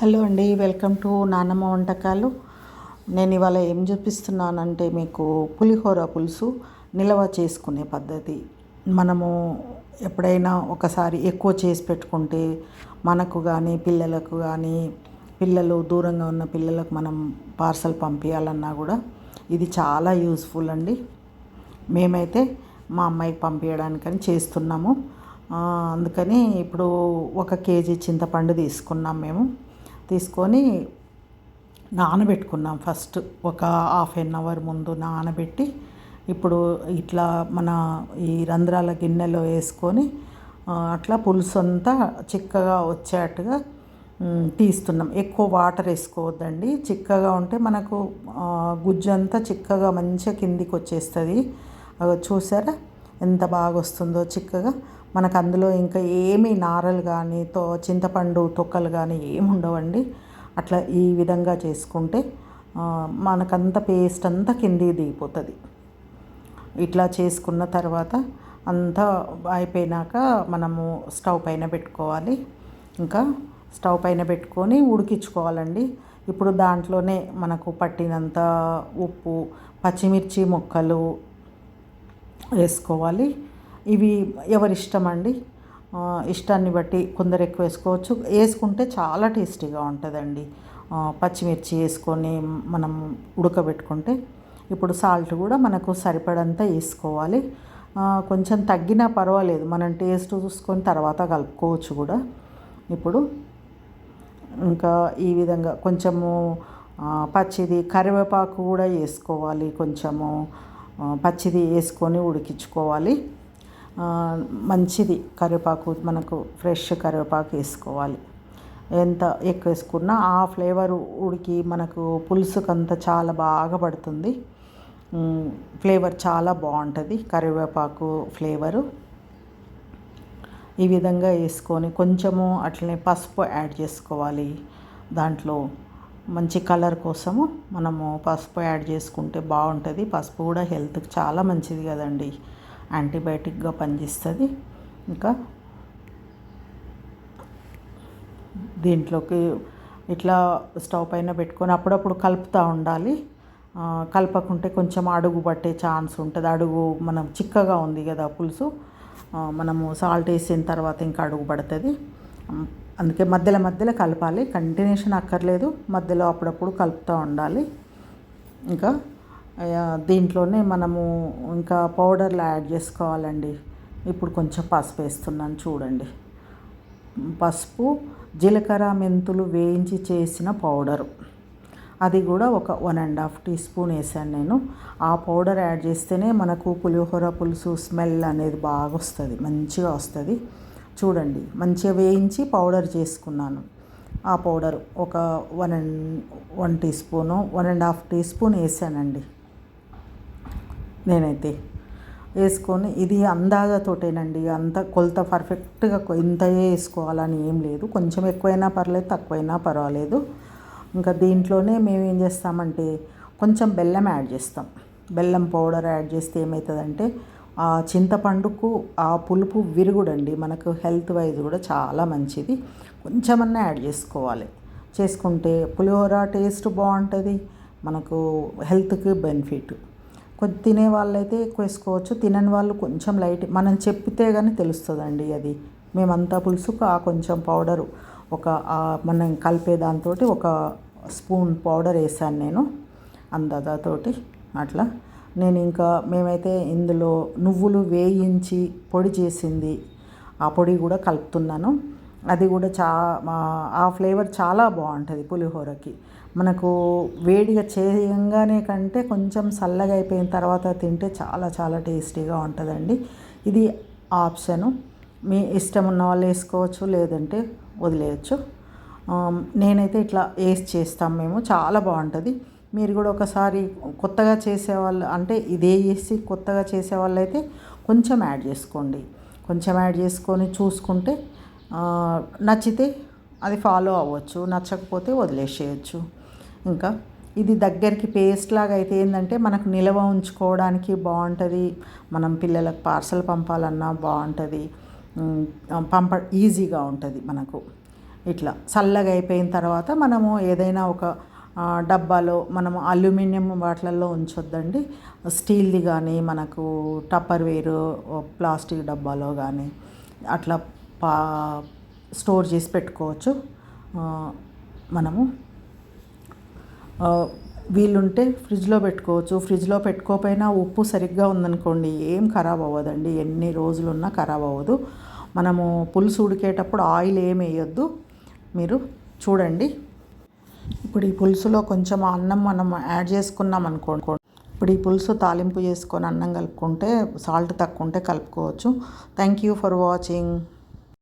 Hello అండి welcome to నానమ్మ వంటకాలు. నేను ఇవాళ ఏం చూపిస్తున్నానంటే మీకు పులిహోర పులుసు నిల్వ చేసుకునే పద్ధతి. మనము ఎప్పుడైనా ఒకసారి ఎక్కువ చేసి పెట్టుకుంటే మనకు కానీ పిల్లలకు కానీ పిల్లలు దూరంగా ఉన్న పిల్లలకు మనం పార్సల్ పంపించాలన్నా కూడా ఇది చాలా యూస్ఫుల్ అండి. మేమైతే మా అమ్మాయికి పంపించడానికని చేస్తున్నాము. అందుకని ఇప్పుడు ఒక కేజీ చింతపండు తీసుకున్నాం మేము. తీసుకొని నానబెట్టుకున్నాం ఫస్ట్ ఒక హాఫ్ ఎన్ అవర్ ముందు నానబెట్టి ఇప్పుడు ఇట్లా మన ఈ రంధ్రాల గిన్నెలో వేసుకొని అట్లా పులుసు అంతా చిక్కగా వచ్చేట్టుగా తీస్తున్నాం. ఎక్కువ వాటర్ వేసుకోవద్దండి. చిక్కగా ఉంటే మనకు గుజ్జు అంతా చిక్కగా మంచిగా కిందికి వచ్చేస్తుంది. చూసారా? ఎంత బాగా వస్తుందో చిక్కగా. మనకు అందులో ఇంకా ఏమీ నారలు కానీ తో చింతపండు తొక్కలు కానీ ఏమి ఉండవండి. అట్లా ఈ విధంగా చేసుకుంటే మనకంత పేస్ట్ అంతా కిందికి దిగిపోతుంది. ఇట్లా చేసుకున్న తర్వాత అంతా అయిపోయినాక మనము స్టవ్ పైన పెట్టుకోవాలి. ఇంకా స్టవ్ పైన పెట్టుకొని ఉడికించుకోవాలండి. ఇప్పుడు దాంట్లోనే మనకు పట్టినంత ఉప్పు పచ్చిమిర్చి ముక్కలు వేసుకోవాలి. ఇవి ఎవరి ఇష్టం అండి ఇష్టాన్ని బట్టి కొందరు ఎక్కువ వేసుకోవచ్చు. వేసుకుంటే చాలా టేస్టీగా ఉంటుందండి. పచ్చిమిర్చి వేసుకొని మనం ఉడకబెట్టుకుంటే ఇప్పుడు సాల్ట్ కూడా మనకు సరిపడంత వేసుకోవాలి. కొంచెం తగ్గినా పర్వాలేదు. మనం టేస్ట్ చూసుకొని తర్వాత కలుపుకోవచ్చు కూడా. ఇప్పుడు ఇంకా ఈ విధంగా కొంచెము పచ్చిది కరివేపాకు కూడా వేసుకోవాలి. కొంచెము పచ్చిది వేసుకొని ఉడికించుకోవాలి. మంచిది కరివేపాకు మనకు ఫ్రెష్ కరివేపాకు వేసుకోవాలి. ఎంత ఎక్కువ వేసుకున్నా ఆ ఫ్లేవర్ ఉడికి మనకు పులుసుకంతా చాలా బాగా పడుతుంది. ఫ్లేవర్ చాలా బాగుంటుంది కరివేపాకు ఫ్లేవరు. ఈ విధంగా వేసుకొని కొంచెము అట్లనే పసుపు యాడ్ చేసుకోవాలి. దాంట్లో మంచి కలర్ కోసము మనము పసుపు యాడ్ చేసుకుంటే బాగుంటుంది. పసుపు కూడా హెల్త్కి చాలా మంచిది కదండి. యాంటీబయాటిక్గా పనిచేస్తుంది. ఇంకా దీంట్లోకి ఇట్లా స్టవ్ పైన పెట్టుకొని అప్పుడప్పుడు కలుపుతూ ఉండాలి. కలపకుంటే కొంచెం అడుగు పట్టే ఛాన్స్ ఉంటుంది. అడుగు మనం చిక్కగా ఉంది కదా పులుసు. మనము సాల్ట్ వేసిన తర్వాత ఇంకా అడుగు పడుతుంది. అందుకే మధ్యలో మధ్యలో కలపాలి. కంటిన్యూషన్ అక్కర్లేదు. మధ్యలో అప్పుడప్పుడు కలుపుతూ ఉండాలి. ఇంకా దీంట్లోనే మనము ఇంకా పౌడర్లు యాడ్ చేసుకోవాలండి. ఇప్పుడు కొంచెం పసుపు వేస్తున్నాను చూడండి. పసుపు జీలకర్ర మెంతులు వేయించి చేసిన పౌడరు. అది కూడా ఒక one and half teaspoon వేసాను నేను. ఆ పౌడర్ యాడ్ చేస్తేనే మనకు పులిహోర పులుసు స్మెల్ అనేది బాగా వస్తుంది మంచిగా వస్తుంది. చూడండి మంచిగా వేయించి పౌడర్ చేసుకున్నాను. ఆ పౌడర్ ఒక one and one teaspoon one and half teaspoon వేసానండి. నేనైతే వేసుకొని ఇది అందాజతోటేనండి. అంత కొలత పర్ఫెక్ట్గా కొ- ఇంతయే వేసుకోవాలని ఏం లేదు. కొంచెం ఎక్కువైనా పర్లేదు తక్కువైనా పర్వాలేదు. ఇంకా దీంట్లోనే మేము ఏం చేస్తామంటే కొంచెం బెల్లం యాడ్ చేస్తాం. బెల్లం పౌడర్ యాడ్ చేస్తే ఏమవుతుందంటే ఆ చింతపండుకు ఆ పులుపు విరుగుడండి. మనకు హెల్త్ వైజ్ కూడా చాలా మంచిది. కొంచెమన్నా యాడ్ చేసుకోవాలి. చేసుకుంటే పులిహోర టేస్ట్ బాగుంటుంది. మనకు హెల్త్కి బెనిఫిట్. కొద్ది తినే వాళ్ళైతే ఎక్కువ వేసుకోవచ్చు. తినని వాళ్ళు కొంచెం లైట్ మనం చెప్పితే కానీ తెలుస్తుందండి అది. మేమంతా పులుసుకు ఆ కొంచెం పౌడరు ఒక మనం కలిపే దాంతో ఒక స్పూన్ పౌడర్ వేసాను నేను అందాజతోటి అట్లా. నేను ఇంకా మేమైతే ఇందులో నువ్వులు వేయించి పొడి చేసింది ఆ పొడి కూడా కలుపుతున్నాను. అది కూడా చా మా- ఆ ఫ్లేవర్ చాలా బాగుంటుంది పులిహోరకి. మనకు వేడిగా చేయంగానే కంటే కొంచెం చల్లగా అయిపోయిన తర్వాత తింటే చాలా చాలా టేస్టీగా ఉంటుందండి. ఇది ఆప్షను. మీ ఇష్టం ఉన్న వాళ్ళు వేసుకోవచ్చు లేదంటే వదిలేయచ్చు. నేనైతే ఇట్లా వేసి చేస్తాం మేము. చాలా బాగుంటుంది. మీరు కూడా ఒకసారి కొత్తగా చేసేవాళ్ళు అంటే ఇదే వేసి కొత్తగా చేసేవాళ్ళు అయితే కొంచెం యాడ్ చేసుకోండి. కొంచెం యాడ్ చేసుకొని చూసుకుంటే నచ్చితే అది ఫాలో అవ్వచ్చు నచ్చకపోతే వదిలేసేయచ్చు. ఇంకా ఇది దగ్గరికి పేస్ట్ లాగా అయితే ఏంటంటే మనకు నిల్వ ఉంచుకోవడానికి బాగుంటుంది. మనం పిల్లలకు పార్సల్ పంపాలన్నా బాగుంటుంది. పంప ఈజీగా ఉంటుంది మనకు. ఇట్లా చల్లగా అయిపోయిన తర్వాత మనము ఏదైనా ఒక డబ్బాలో మనము అల్యూమినియం వాటిలలో ఉంచొద్దండి. స్టీల్ది కానీ మనకు టప్పర్ వేరు ప్లాస్టిక్ డబ్బాలో కానీ అట్లా పా స్టోర్ చేసి పెట్టుకోవచ్చు. మనము. ఆ, వీలుంటే ఫ్రిడ్జ్లో పెట్టుకోవచ్చు. ఫ్రిడ్జ్లో పెట్టుకోకపోయినా ఉప్పు సరిగ్గా ఉందనుకోండి ఏం ఖరాబ్ అవ్వదండి. ఎన్ని రోజులు ఉన్నా ఖరాబ్ అవ్వదు. మనము పులుసు ఉడికేటప్పుడు ఆయిల్ ఏం వేయొద్దు. మీరు చూడండి. ఇప్పుడు ఈ పులుసులో కొంచెం అన్నం మనం యాడ్ చేసుకున్నాం అనుకోండి. ఇప్పుడు ఈ పులుసు తాలింపు చేసుకొని అన్నం కలుపుకుంటే సాల్ట్ తక్కువ ఉంటే కలుపుకోవచ్చు. Thank you for watching